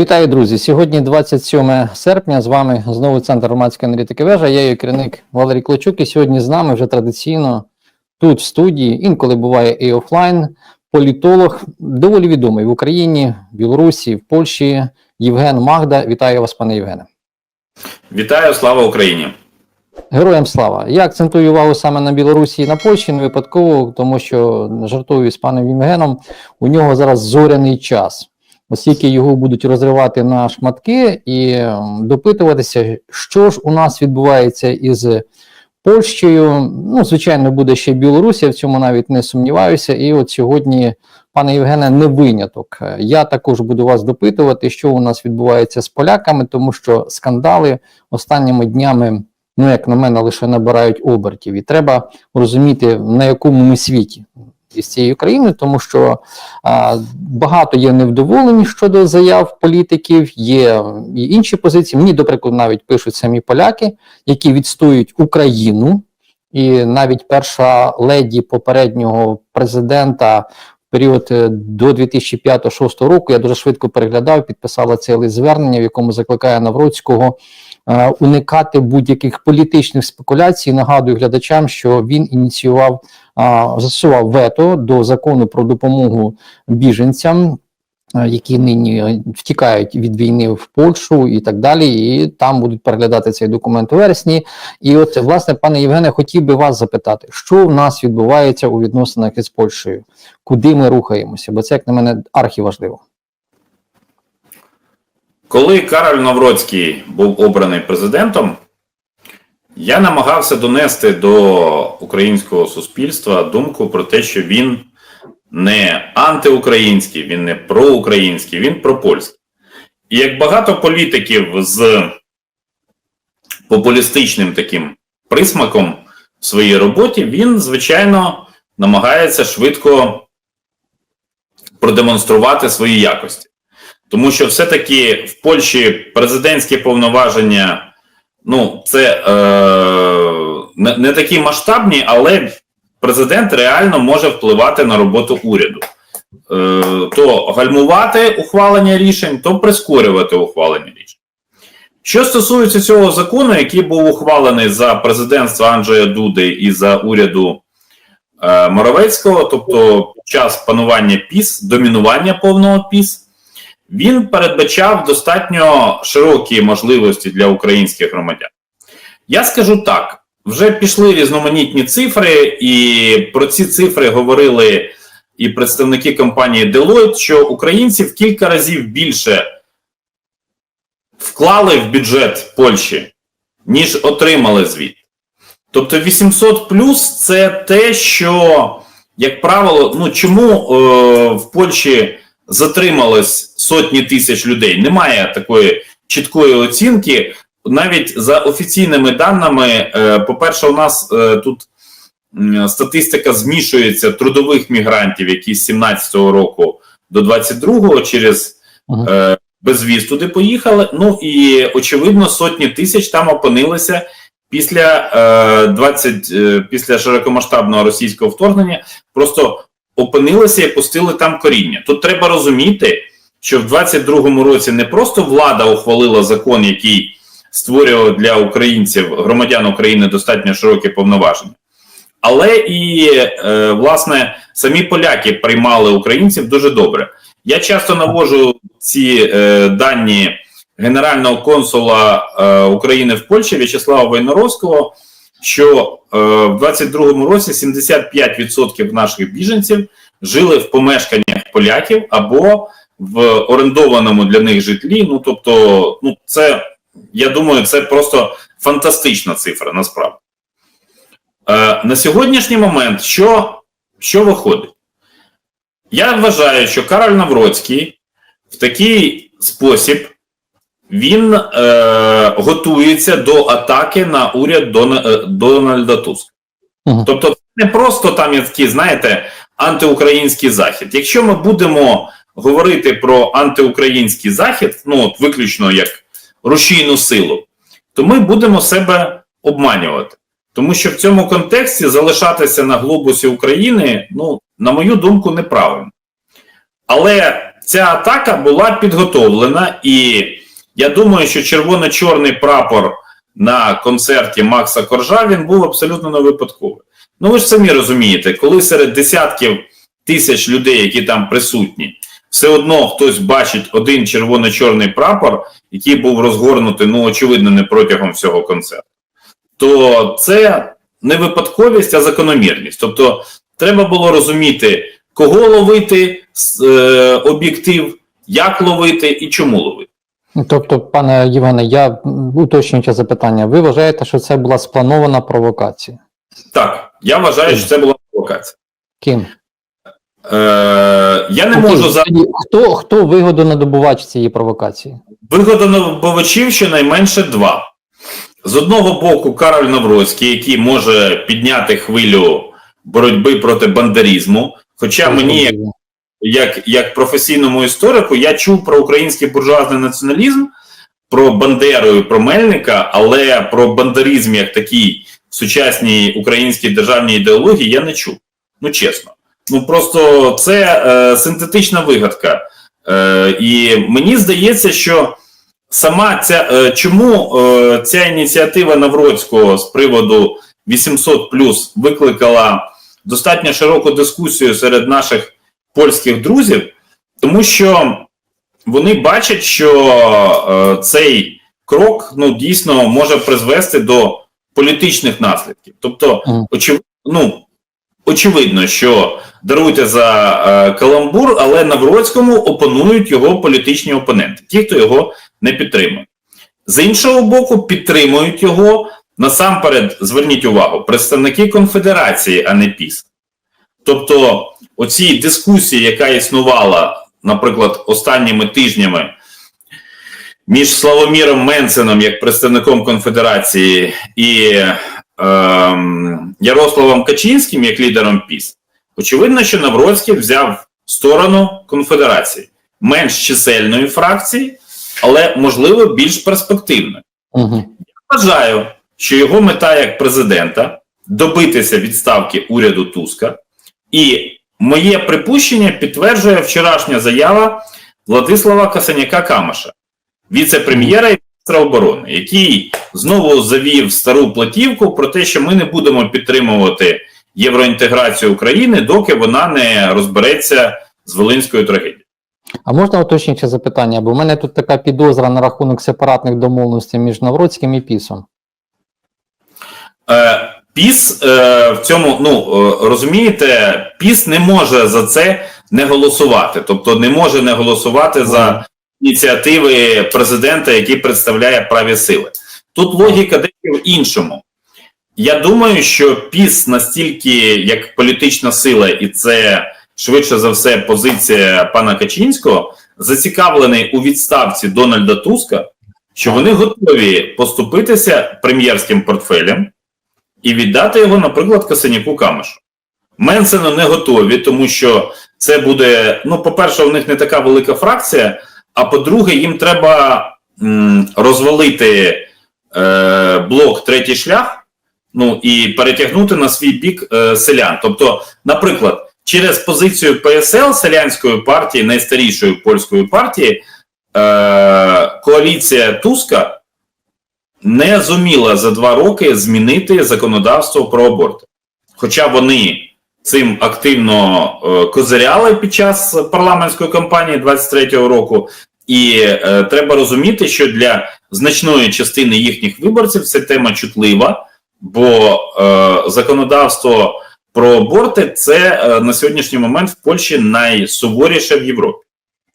Вітаю, друзі! Сьогодні 27 серпня. З вами знову центр громадської аналітики вежа. Я її керівник Валерій Клочук. І сьогодні з нами вже традиційно тут в студії, інколи буває і офлайн, політолог, доволі відомий в Україні, в Білорусі, в Польщі. Євген Магда. Вітаю вас, пане Євгене. Вітаю, слава Україні! Героям слава! Я акцентую увагу саме на Білорусі і на Польщі, не випадково, тому що жартую з паном Євгеном. У нього зараз зоряний час. Оскільки його будуть розривати на шматки і ем, допитуватися, що ж у нас відбувається із Польщею. Ну, звичайно, буде ще Білорусь, я в цьому навіть не сумніваюся. І от сьогодні, пане Євгене, не виняток. Я також буду вас допитувати, що у нас відбувається з поляками, тому що скандали останніми днями, ну як на мене, лише набирають обертів. І треба розуміти, на якому ми світі із цією країною, тому що а, багато є невдоволені щодо заяв політиків, є і інші позиції. Мені, до прикладу, навіть пишуть самі поляки, які відстоюють Україну, і навіть перша леді попереднього президента. Період е, до 2005-2006 року я дуже швидко переглядав, підписала лист звернення, в якому закликає Навроцького уникати будь-яких політичних спекуляцій. Нагадую глядачам, що він ініціював а, застосував вето до закону про допомогу біженцям, які нині втікають від війни в Польщу і так далі. І там будуть переглядати цей документ у вересні. І от, власне, пане Євгене, хотів би вас запитати, що в нас відбувається у відносинах із Польщею, куди ми рухаємося? Бо це, як на мене, архіважливо. Коли Кароль Навроцький був обраний президентом, я намагався донести до українського суспільства думку про те, що він не антиукраїнський, він не проукраїнський, він пропольський. І як багато політиків з популістичним таким присмаком в своїй роботі, він, звичайно, намагається швидко продемонструвати свої якості. Тому що все-таки в Польщі президентські повноваження ну, це е, не, не такі масштабні, але президент реально може впливати на роботу уряду. Е, То гальмувати ухвалення рішень, то прискорювати ухвалення рішень. Що стосується цього закону, який був ухвалений за президентства Анджея Дуди і за уряду е, Моровецького, тобто час панування ПІС, домінування повного ПІС, він передбачав достатньо широкі можливості для українських громадян. Я скажу так: вже пішли різноманітні цифри, і про ці цифри говорили і представники компанії Deloitte, що українці в кілька разів більше вклали в бюджет Польщі, ніж отримали звіт. Тобто 800 плюс це те, що, як правило, ну чому е, в Польщі затрималось сотні тисяч людей. Немає такої чіткої оцінки. Навіть за офіційними даними, е, по-перше, у нас е, тут статистика змішується трудових мігрантів, які з 17-го року до 22-го через uh безвіз туди поїхали. Ну і очевидно, сотні тисяч там опинилися після 20, після широкомасштабного російського вторгнення. Просто опинилися і пустили там коріння. Тут треба розуміти, що в 22-му році не просто влада ухвалила закон, який створював для українців, громадян України достатньо широкі повноваження, але і е, власне самі поляки приймали українців дуже добре. Я часто навожу ці е, дані генерального консула е, України в Польщі В'ячеслава Войнаровського що в 22-му році 75% наших біженців жили в помешканнях поляків або в орендованому для них житлі. Ну тобто, ну це я думаю, це просто фантастична цифра. Насправді е, на сьогоднішній момент, що, що виходить? Я вважаю, що Кароль Навроцький в такий спосіб він е, готується до атаки на уряд е, Дональда Туска. Угу. Тобто, це не просто там є знаєте, антиукраїнський захід. Якщо ми будемо говорити про антиукраїнський захід, ну от виключно як рушійну силу, то ми будемо себе обманювати. Тому що в цьому контексті залишатися на глобусі України, ну, на мою думку, неправильно. Але ця атака була підготовлена, і я думаю, що червоно-чорний прапор на концерті Макса Коржа він був абсолютно не випадковий. Ну ви ж самі розумієте, коли серед десятків тисяч людей, які там присутні, все одно хтось бачить один червоно-чорний прапор, який був розгорнутий, ну очевидно, не протягом всього концерту, то це не випадковість, а закономірність. Тобто, треба було розуміти, кого ловити е, об'єктив, як ловити і чому ловити. Тобто, пане Євгене, я м, уточнююче запитання. Ви вважаєте, що це була спланована провокація? Так, я вважаю, що це була провокація. Ким? Е, я не можу за Хто, хто вигодонадобувач цієї провокації? вигодонабувачів щонайменше два. З одного боку, Кароль Навроцький, який може підняти хвилю боротьби проти бандерізму. Хоча мені, як як, професійному історику, я чув про український буржуазний націоналізм, про Бандеру і про Мельника, але про бандеризм як такий в сучасній українській державній ідеології я не чув. Ну чесно. Ну просто це е, синтетична вигадка. Е, і мені здається, що сама ця е, чому е, ця ініціатива Навроцького з приводу 800 викликала достатньо широку дискусію серед наших польських друзів, тому що вони бачать, що е, цей крок ну, дійсно може призвести до політичних наслідків. Тобто, очевидно, ну, очевидно, що даруйте за е, каламбур, але Навроцькому опонують його політичні опоненти, ті, хто його не підтримує. З іншого боку, підтримують його насамперед, зверніть увагу, представники конфедерації, а не ПІС. Тобто, оцій дискусії, яка існувала, наприклад, останніми тижнями між Славоміром Менценом як представником конфедерації і Ярославом Качинським як лідером ПІС, очевидно, що Навроцький взяв сторону конфедерації менш чисельної фракції, але можливо більш перспективної. Угу. Вважаю, що його мета як президента добитися відставки уряду Туска, і моє припущення підтверджує вчорашня заява Владислава Касаняка Камаша, віце-прем'єра і оборони, який знову завів стару платівку про те, що ми не будемо підтримувати євроінтеграцію України, доки вона не розбереться з Волинською трагедією. А можна уточнююче запитання? Бо в мене тут така підозра на рахунок сепаратних домовленостей між Навроцьким і Пісом. Е, Піс е, в цьому, ну е, розумієте, Піс не може за це не голосувати, тобто не може не голосувати за ініціативи президента, який представляє праві сили. Тут логіка дещо в іншому. Я думаю, що Піс настільки як політична сила, і це швидше за все позиція пана Качинського, зацікавлений у відставці Дональда Туска, що вони готові поступитися прем'єрським портфелем і віддати його, наприклад, Касаняку Камешу. Менсену не готові, тому що це буде. Ну, по-перше, у них не така велика фракція. А по-друге, їм треба розвалити е, блок третій шлях, ну і перетягнути на свій бік е, селян. Тобто, наприклад, через позицію ПСЛ селянської партії, найстарішої польської партії, е, коаліція Туска не зуміла за два роки змінити законодавство про аборт. Хоча вони цим активно е, козиряли під час парламентської кампанії 23-го року, і е, треба розуміти, що для значної частини їхніх виборців ця тема чутлива, бо е, законодавство про аборти це е, на сьогоднішній момент в Польщі найсуворіше в Європі,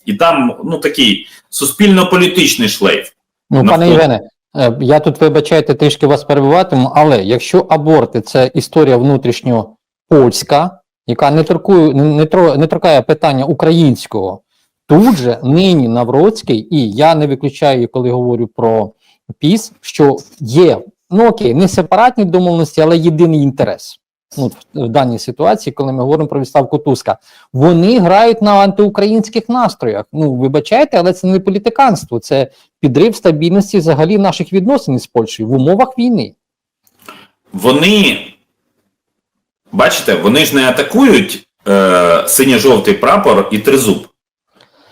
і там ну такий суспільно-політичний шлейф. Ну, пане. Євгене, е, я тут, вибачайте, трішки вас перебиватиму, але якщо аборти це історія внутрішньо польська, яка не торкує, не, не, торкає питання українського, тут же нині Навроцький, і я не виключаю, коли говорю про ПІС, що є, ну окей, не сепаратні домовленості, але єдиний інтерес. Ну, в, даній ситуації, коли ми говоримо про відставку Туска, вони грають на антиукраїнських настроях. Ну, вибачайте, але це не політиканство, це підрив стабільності взагалі наших відносин з Польщею в умовах війни. Вони, бачите, вони ж не атакують е, синьо-жовтий прапор і тризуб.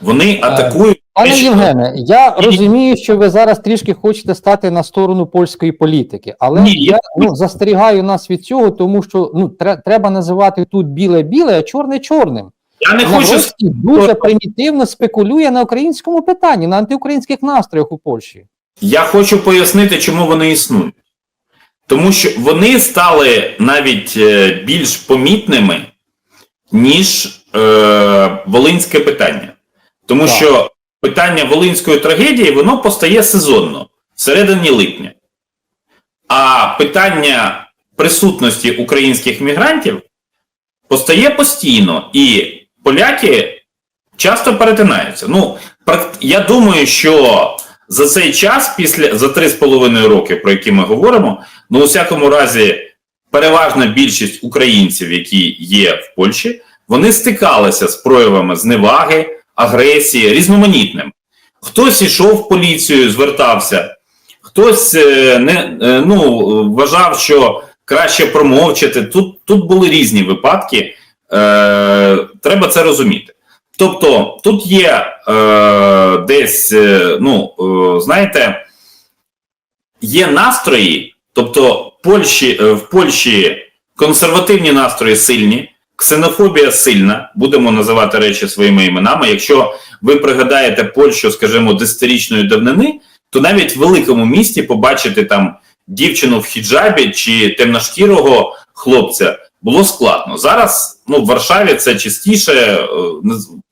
Вони атакують. Пане Євгене, я розумію, що ви зараз трішки хочете стати на сторону польської політики, але Ні, я ну, застерігаю нас від цього, тому що ну тре- треба називати тут біле біле, а чорне чорним. Я не хочу дуже примітивно спекулює на українському питанні, на антиукраїнських настроях у Польщі. Я хочу пояснити, чому вони існують. Тому що вони стали навіть е, більш помітними, ніж е, волинське питання. Тому Так. що питання волинської трагедії воно постає сезонно, всередині липня. А питання присутності українських мігрантів постає постійно, і поляки часто перетинаються. Ну, я думаю, що за цей час, після за 3,5 роки, про які ми говоримо, ну, у всякому разі, переважна більшість українців, які є в Польщі, вони стикалися з проявами зневаги, агресії, різноманітним. Хтось ішов в поліцію, звертався, хтось е, не, е, ну, вважав, що краще промовчати. Тут, тут були різні випадки. Е, треба це розуміти. Тобто, тут є е, десь, е, ну, е, знаєте, є настрої, тобто Польщі, е, в Польщі консервативні настрої сильні, ксенофобія сильна, будемо називати речі своїми іменами. Якщо ви пригадаєте Польщу, скажімо, десятирічної давнини, то навіть в великому місті побачити там дівчину в хіджабі чи темношкірого хлопця було складно. Зараз ну, в Варшаві це частіше, е,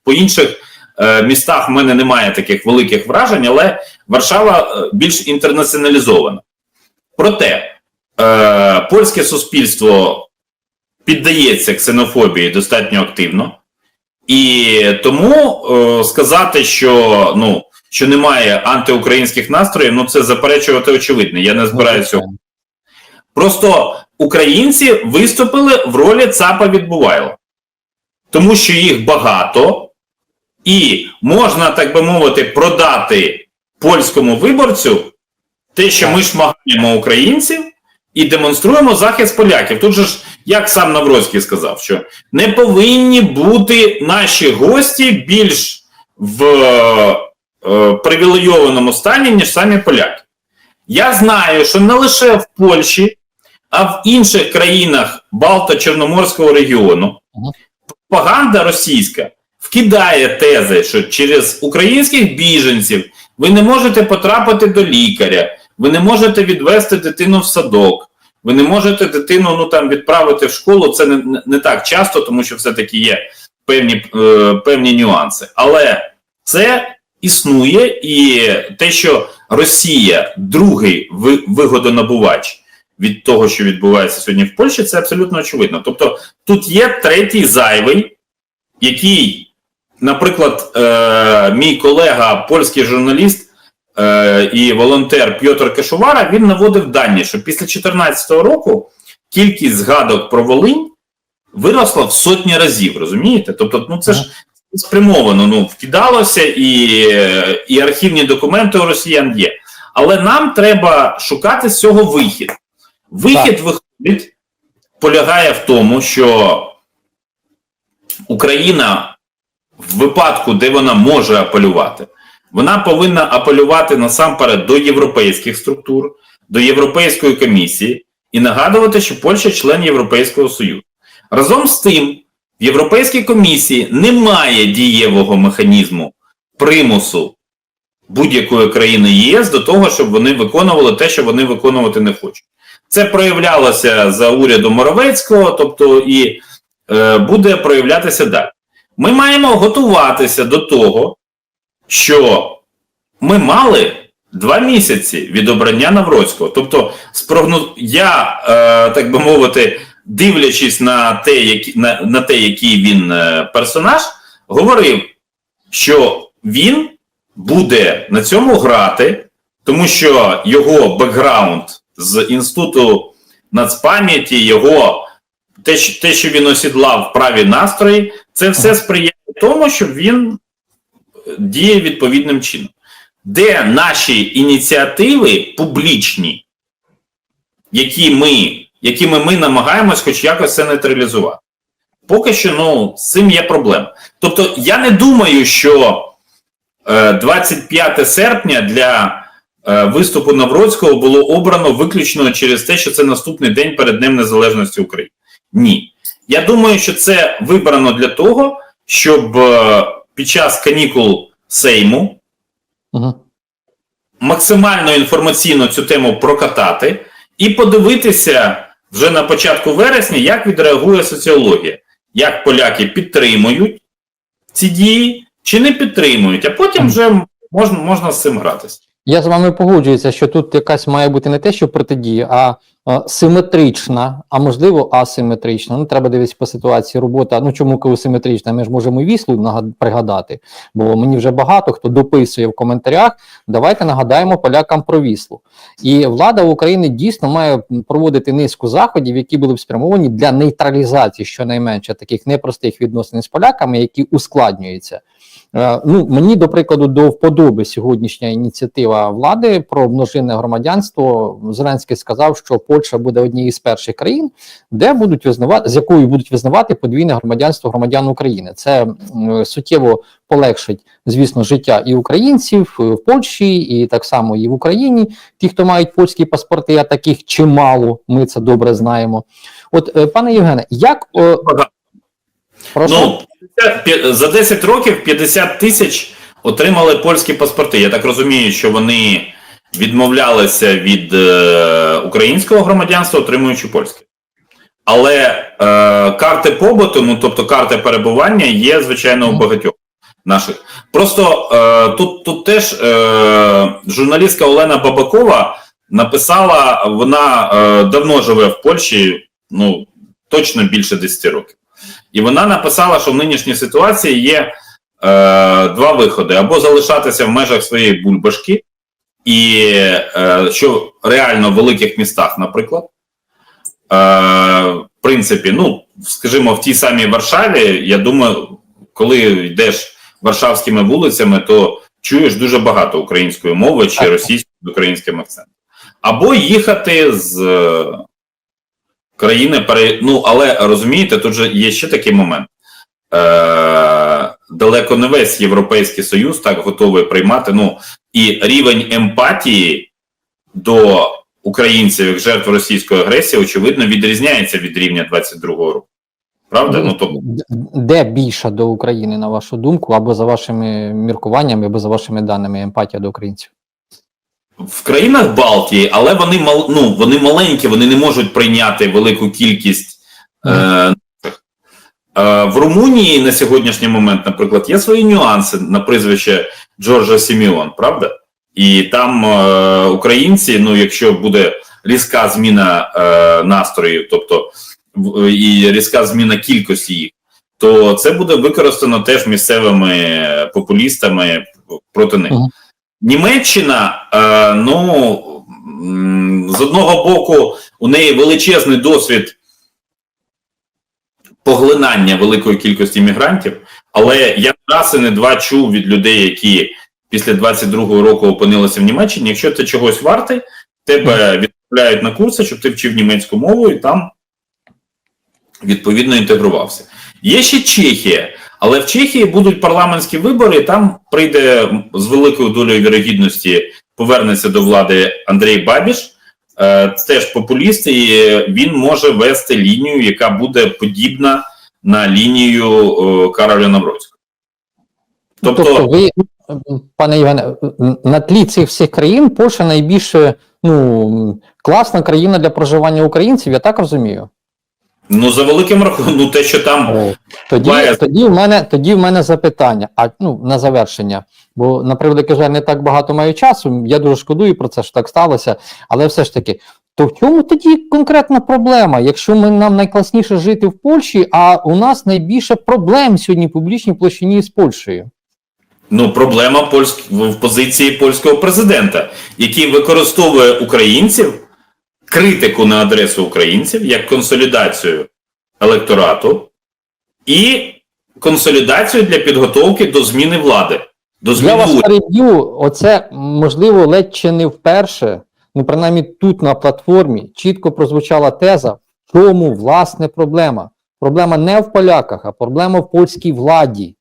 по інших е, містах в мене немає таких великих вражень, але Варшава більш інтернаціоналізована. Проте е, польське суспільство піддається ксенофобії достатньо активно, і тому е, сказати, що ну. Що немає антиукраїнських настроїв, ну це заперечувати очевидно. Я не збираюся цього Просто українці виступили в ролі ЦАПа відбувайло. Тому що їх багато, і можна, так би мовити, продати польському виборцю те, що ми шмагаємо українців і демонструємо захист поляків. Тут же ж, як сам Навроцький сказав, що не повинні бути наші гості більш в е, привілейованому стані, ніж самі поляки. Я знаю, що не лише в Польщі, а в інших країнах Балто-Чорноморського регіону пропаганда російська вкидає тези, що через українських біженців ви не можете потрапити до лікаря, ви не можете відвести дитину в садок, ви не можете дитину ну, там, відправити в школу. Це не, не- так часто, тому що все-таки є певні, е, певні нюанси. Але це існує, і те, що Росія другий вигодонабувач від того, що відбувається сьогодні в Польщі, це абсолютно очевидно. Тобто тут є третій зайвий, який, наприклад, е, мій колега, польський журналіст і волонтер Пьотр Кашувара, він наводив дані, що після 2014 року кількість згадок про Волинь виросла в сотні разів, розумієте? Тобто, ну це ж спрямовано, ну, вкидалося, і, е, і архівні документи у росіян є. Але нам треба шукати з цього вихід. Вихід виходить, полягає в тому, що Україна в випадку, де вона може апелювати, вона повинна апелювати насамперед до європейських структур, до Європейської комісії і нагадувати, що Польща член Європейського Союзу. Разом з тим, в Європейській комісії немає дієвого механізму примусу будь-якої країни ЄС до того, щоб вони виконували те, що вони виконувати не хочуть. Це проявлялося за урядом Моровецького, тобто і е, буде проявлятися далі. Ми маємо готуватися до того, що ми мали два місяці від обрання Навроцького. Тобто, спрогноз... я, е, так би мовити, дивлячись на те, які, на, на те, який він е, персонаж, говорив, що він буде на цьому грати, тому що його бекграунд з інституту нацпам'яті, його те, що, те, що він осідлав праві настрої, це все сприяє тому, щоб він діє відповідним чином. Де наші ініціативи публічні, які ми, якими ми намагаємось хоч якось це нейтралізувати? Поки що ну, з цим є проблема. Тобто, я не думаю, що е, 25 серпня для е, виступу Навроцького було обрано виключно через те, що це наступний день перед Днем Незалежності України. Ні. Я думаю, що це вибрано для того, щоб е, під час канікул Сейму Угу. максимально інформаційно цю тему прокатати і подивитися вже на початку вересня, як відреагує соціологія, як поляки підтримують ці дії чи не підтримують, а потім вже можна, можна з цим гратися. Я з вами погоджуюся, що тут якась має бути не те, що протидія, а, симетрична, а можливо асиметрична. Ну, треба дивитися по ситуації робота. Ну чому коли симетрична? Ми ж можемо і віслу пригадати, бо мені вже багато хто дописує в коментарях. Давайте нагадаємо полякам про віслу. І влада України дійсно має проводити низку заходів, які були б спрямовані для нейтралізації щонайменше таких непростих відносин з поляками, які ускладнюються. Е, Ну, мені, до прикладу, до вподоби сьогоднішня ініціатива влади про множинне громадянство. Зеленський сказав, що Польща буде однією з перших країн, де будуть визнавати, з якою будуть визнавати подвійне громадянство громадян України. Це суттєво полегшить, звісно, життя і українців в Польщі, і так само і в Україні. Ті, хто мають польські паспорти, а таких чимало. Ми це добре знаємо. От, е, пане Євгене, як прошу? Ну, 50 пі- за 10 років 50 тисяч отримали польські паспорти. Я так розумію, що вони відмовлялися від е, українського громадянства, отримуючи польське. Але е, карти побуту, ну тобто карти перебування, є, звичайно, у багатьох наших. Просто е, тут, тут теж е, журналістка Олена Бабакова написала, вона е, давно живе в Польщі, ну точно більше 10 років. І вона написала, що в нинішній ситуації є е, два виходи: або залишатися в межах своєї бульбашки, і е, що реально в великих містах, наприклад, е, в принципі, ну, скажімо, в тій самій Варшаві, я думаю, коли йдеш варшавськими вулицями, то чуєш дуже багато української мови чи Так. російською з українським акцентом. Або їхати з е, країни пере... Ну, але розумієте, тут же є ще такий момент. Е, далеко не весь Європейський Союз так готовий приймати. Ну і рівень емпатії до українців як жертв російської агресії, очевидно, відрізняється від рівня 22-го року. Правда? Ну, тобто, де більша до України, на вашу думку, або за вашими міркуваннями, або за вашими даними емпатія до українців? В країнах Балтії, але вони мал, ну, вони маленькі, вони не можуть прийняти велику кількість. Е, е, в Румунії на сьогоднішній момент, наприклад, є свої нюанси на прізвище Джорджа Сіміон, правда? І там е, українці, ну, якщо буде різка зміна е, настроїв, тобто в- і різка зміна кількості їх, то це буде використано теж місцевими популістами проти них. Німеччина, е, ну з одного боку, у неї величезний досвід поглинання великої кількості мігрантів, але я раз і не два чув від людей, які після 22-го року опинилися в Німеччині. Якщо ти чогось вартий, тебе відправляють на курси, щоб ти вчив німецьку мову і там відповідно інтегрувався. Є ще Чехія, але в Чехії будуть парламентські вибори, і там прийде з великою долею вірогідності повернеться до влади Андрій Бабіш, е, теж популіст, і він може вести лінію, яка буде подібна на лінію е, Кароля Навроцького. Тобто, Тобто, ви, пане Євгене, на тлі цих всіх країн Польща найбільше ну, класна країна для проживання українців, я так розумію. Ну за великим рахунком, ну те, що там Тоді, Буває. тоді, в мене, тоді в мене запитання, а ну на завершення. Бо, на превеликий жаль, не так багато маю часу. Я дуже шкодую про це, що так сталося. Але все ж таки, то в чому тоді конкретна проблема? Якщо ми нам найкласніше жити в Польщі, а у нас найбільше проблем сьогодні в публічній площині з Польщею. Ну, проблема польськ... в позиції польського президента, який використовує українців, критику на адресу українців як консолідацію електорату і консолідацію для підготовки до зміни влади. До Я зміни вас переб'ю, оце можливо ледь чи не вперше. Ну, принаймні тут на платформі чітко прозвучала теза, в чому власне проблема. Проблема не в поляках, а проблема в польській владі.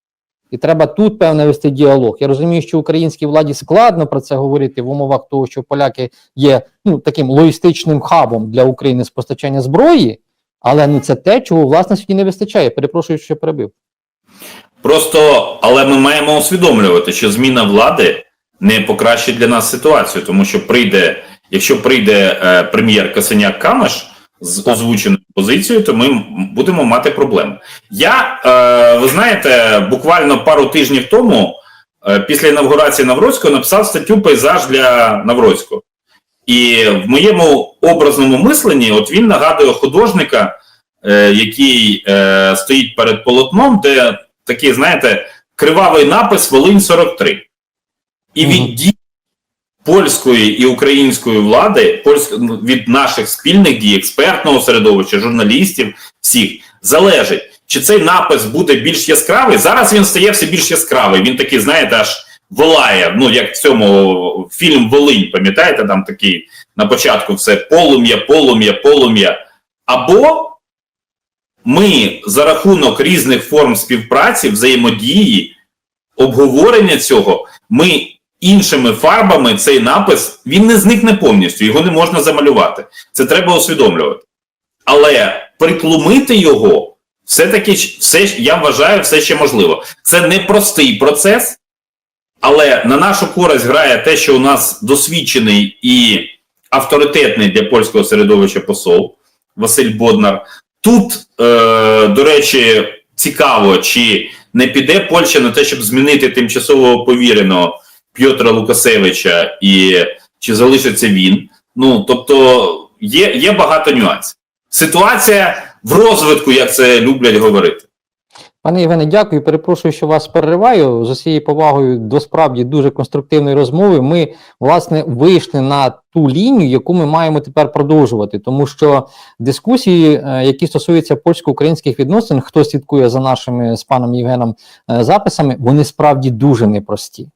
І треба тут певне вести діалог. Я розумію, що українській владі складно про це говорити в умовах того, що поляки є ну таким логістичним хабом для України з постачання зброї, але ну це те, чого власне світі не вистачає. Перепрошую, що перебив. Просто, але ми маємо усвідомлювати, що зміна влади не покращить для нас ситуацію, тому що прийде, якщо прийде е, прем'єр Касеняк Камеш з озвученою позицією, то ми будемо мати проблеми. Я, е, ви знаєте, буквально пару тижнів тому, е, після інавгурації Навроцького, написав статтю Пейзаж для Навроцького. І в моєму образному мисленні, от він нагадує художника, е, який е, стоїть перед полотном, де такий, знаєте, кривавий напис Волинь 43. І від дій польської і української влади, польськ... ну, від наших спільних дій, експертного середовища, журналістів, всіх залежить, чи цей напис буде більш яскравий. Зараз він стає все більш яскравий. Він такий, знаєте, аж волає. Ну, як в цьому фільм Волинь, пам'ятаєте, там такий на початку все полум'я, полум'я, полум'я. Або ми за рахунок різних форм співпраці, взаємодії, обговорення цього, ми іншими фарбами цей напис він не зникне повністю, його не можна замалювати. Це треба усвідомлювати. Але притлумити його все-таки все, я вважаю, все ще можливо. Це не простий процес, але на нашу користь грає те, що у нас досвідчений і авторитетний для польського середовища посол Василь Боднар. Тут, е, до речі, цікаво, чи не піде Польща на те, щоб змінити тимчасово повіреного П'єтра Лукасевича, і чи залишиться він. Ну тобто є, є багато нюансів. Ситуація в розвитку, як це люблять говорити. Пане Євгене, дякую. Перепрошую, що вас перериваю. З усією повагою до справді дуже конструктивної розмови. Ми власне вийшли на ту лінію, яку ми маємо тепер продовжувати, тому що дискусії, е, які стосуються польсько-українських відносин, хто слідкує за нашими з паном Євгеном е, записами, вони справді дуже непрості.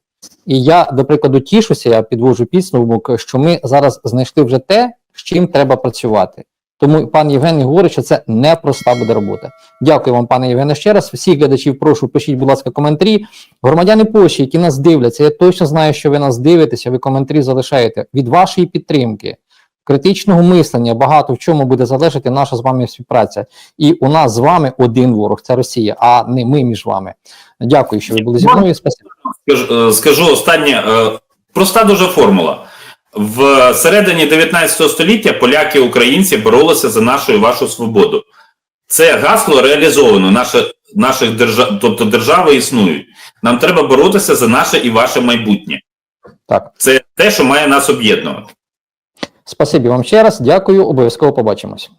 І я, до прикладу, тішуся, я підвожу підсумок, що ми зараз знайшли вже те, з чим треба працювати. Тому пан Євген говорить, що це непроста буде робота. Дякую вам, пане Євгене, ще раз. Всіх глядачів прошу, пишіть, будь ласка, коментарі. Громадяни Польщі, які нас дивляться, я точно знаю, що ви нас дивитеся, ви коментарі залишаєте. Від вашої підтримки, критичного мислення багато в чому буде залежати наша з вами співпраця. І у нас з вами один ворог це Росія, а не ми між вами. Дякую, що ви були зі мною. Спасибо. Скажу, е, останнє, е, проста дуже формула. В середині 19 століття поляки і українці боролися за нашу і вашу свободу. Це гасло реалізовано. Наше, наших держав, тобто держави існують. Нам треба боротися за наше і ваше майбутнє. Так, Це те, що має нас об'єднувати. спасибі вам ще раз. Дякую. Обов'язково побачимось.